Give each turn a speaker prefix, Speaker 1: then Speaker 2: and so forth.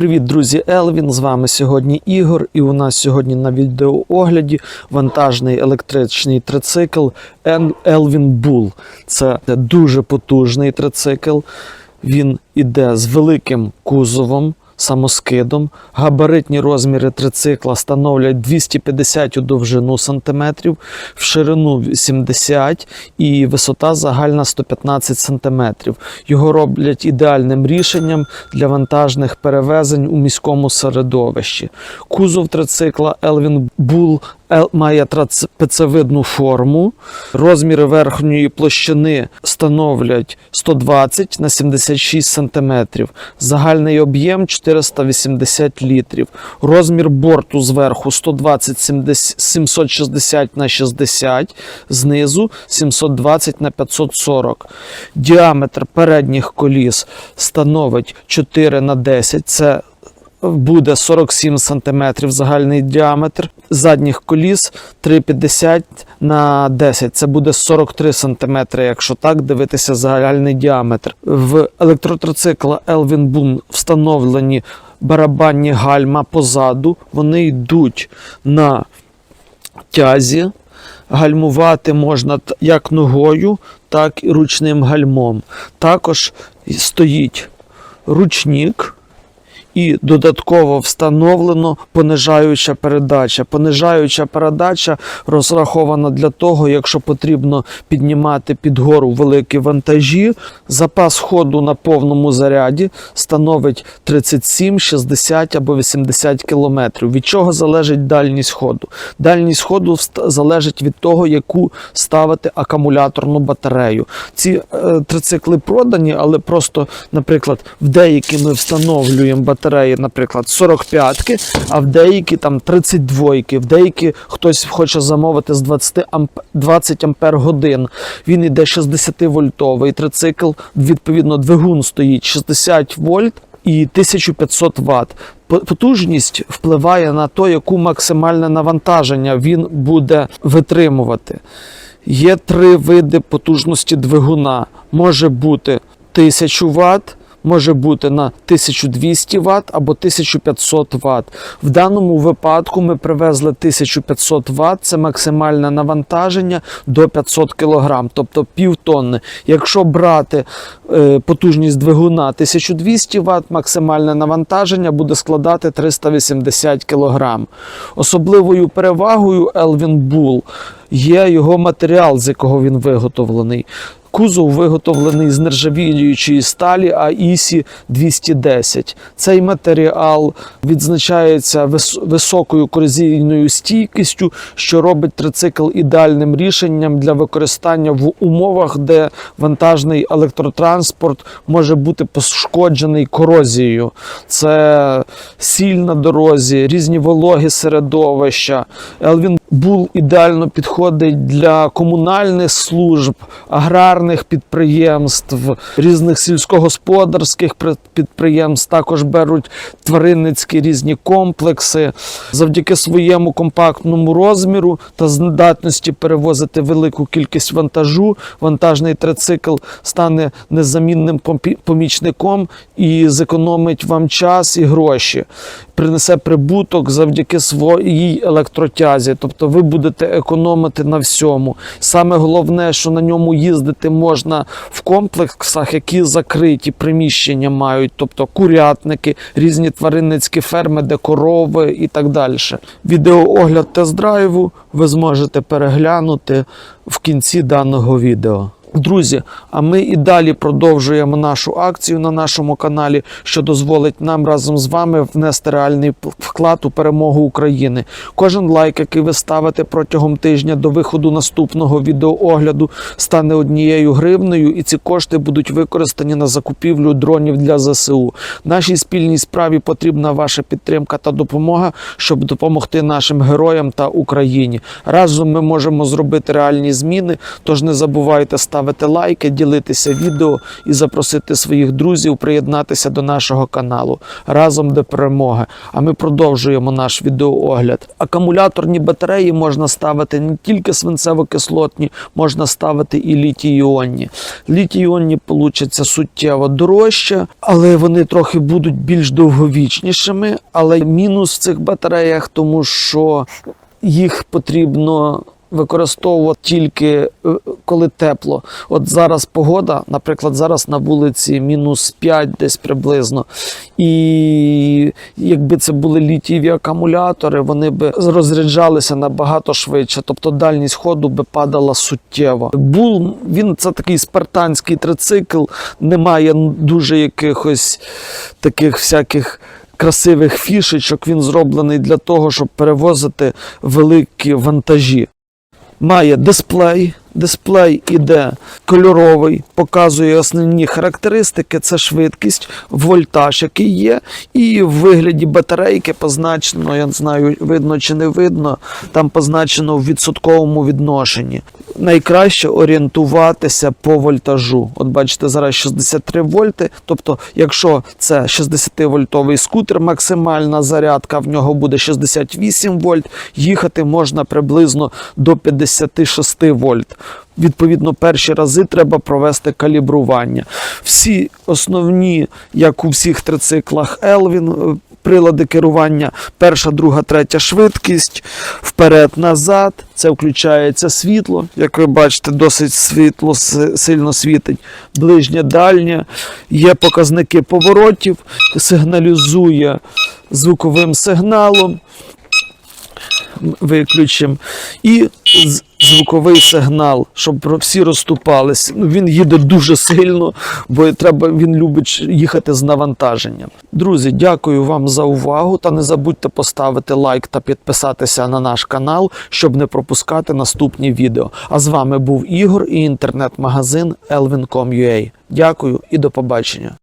Speaker 1: Привіт, друзі! Елвін. З вами сьогодні Ігор, і у нас сьогодні на відеоогляді вантажний електричний трицикл Elvin Bull. Це дуже потужний трицикл. Він іде з великим кузовом, самоскидом. Габаритні розміри трицикла становлять 250 у довжину сантиметрів, в ширину 70 і висота загальна 115 сантиметрів. Його роблять ідеальним рішенням для вантажних перевезень у міському середовищі. Кузов трицикла Elvin Bull Має трапецевидну форму. Розміри верхньої площини становлять 120 на 76 см. Загальний об'єм 480 літрів. Розмір борту зверху 120 760 на 60, знизу 720 на 540. Діаметр передніх коліс становить 4 на 10. Це буде 47 см загальний діаметр. Задніх коліс 3,50 на 10. Це буде 43 см, якщо так дивитися загальний діаметр. В електротроцикла Elvin Boom встановлені барабанні гальма позаду. Вони йдуть на тязі. Гальмувати можна як ногою, так і ручним гальмом. Також стоїть ручник і додатково встановлено понижаюча передача. Понижаюча передача розрахована для того, якщо потрібно піднімати під гору великі вантажі. Запас ходу на повному заряді становить 37, 60 або 80 кілометрів. Від чого залежить дальність ходу? Дальність ходу залежить від того, яку ставити акумуляторну батарею. Ці е, трицикли продані, але просто, наприклад, в деякі ми встановлюємо батареї, наприклад, 45-ки, а в деякі там 32-ки, в деякі хтось хоче замовити з 20 амп 20 ампер годин. Він іде 60 вольтовий трицикл, відповідно, двигун стоїть 60 вольт. І 1500 Вт. Потужність впливає на те, яку максимальне навантаження він буде витримувати. Є три види потужності двигуна. Може бути 1000 Вт, може бути на 1200 Вт або 1500 Вт. В даному випадку ми привезли 1500 Вт, це максимальне навантаження до 500 кг, тобто пів тонни. Якщо брати е, потужність двигуна 1200 Вт, максимальне навантаження буде складати 380 кг. Особливою перевагою Elvin Bull є його матеріал, з якого він виготовлений. Кузов виготовлений з нержавіючої сталі АІСі 210. Цей матеріал відзначається вис- високою корозійною стійкістю, що робить трицикл ідеальним рішенням для використання в умовах, де вантажний електротранспорт може бути пошкоджений корозією. Це сіль на дорозі, різні вологі середовища. Елвін Бул ідеально підходить для комунальних служб, аграрних підприємств, різних сільськогосподарських підприємств. Також беруть тваринницькі різні комплекси. Завдяки своєму компактному розміру та здатності перевозити велику кількість вантажу, вантажний трицикл стане незамінним помічником і зекономить вам час і гроші. Принесе прибуток завдяки своїй електротязі. Тобто ви будете економити на всьому. Саме головне, що на ньому їздити можна в комплексах, які закриті приміщення мають, тобто курятники, різні тваринницькі ферми, де корови і так далі. Відеоогляд тест-драйву ви зможете переглянути в кінці даного відео. Друзі, а ми і далі продовжуємо нашу акцію на нашому каналі, що дозволить нам разом з вами внести реальний вклад у перемогу України. Кожен лайк, який ви ставите протягом тижня до виходу наступного відеоогляду, стане однією гривнею, і ці кошти будуть використані на закупівлю дронів для ЗСУ. Нашій спільній справі потрібна ваша підтримка та допомога, щоб допомогти нашим героям та Україні. Разом ми можемо зробити реальні зміни. Тож не забувайте ставити ставити лайки, ділитися відео і запросити своїх друзів приєднатися до нашого каналу разом до перемоги. А ми продовжуємо наш відеоогляд. Акумуляторні батареї можна ставити не тільки свинцево-кислотні, можна ставити і літій-іонні. Літій-іонні получаться суттєво дорожче, але вони трохи будуть більш довговічнішими. Але мінус в цих батареях, тому що їх потрібно використовувати тільки е, коли тепло. От зараз погода, наприклад, зараз на вулиці мінус 5 десь приблизно. І якби це були літієві акумулятори, вони би розряджалися набагато швидше, тобто дальність ходу би падала суттєво. Бул він це такий спартанський трицикл, немає дуже якихось таких всяких красивих фішечок. Він зроблений для того, щоб перевозити великі вантажі. Має дисплей. Дисплей іде кольоровий, показує основні характеристики: це швидкість, вольтаж, який є, і в вигляді батарейки позначено, я не знаю, видно чи не видно, там позначено в відсотковому відношенні. Найкраще орієнтуватися по вольтажу. От бачите, зараз 63 вольти. Тобто, якщо це 60-вольтовий скутер, максимальна зарядка в нього буде 68 вольт, їхати можна приблизно до 56 вольт. Відповідно, перші рази треба провести калібрування. Всі основні, як у всіх трициклах Elvin, е, прилади керування перша, друга, третя швидкість, вперед-назад. Це включається світло. Як ви бачите, досить світло сильно світить. Ближнє, дальнє. Є показники поворотів, сигналізує звуковим сигналом виключимо. І звуковий сигнал, щоб всі розступались. Ну, він їде дуже сильно, бо треба, він любить їхати з навантаженням. Друзі, дякую вам за увагу. Та не забудьте поставити лайк та підписатися на наш канал, щоб не пропускати наступні відео. А з вами був Ігор і інтернет-магазин elvin.com.ua. Дякую і до побачення.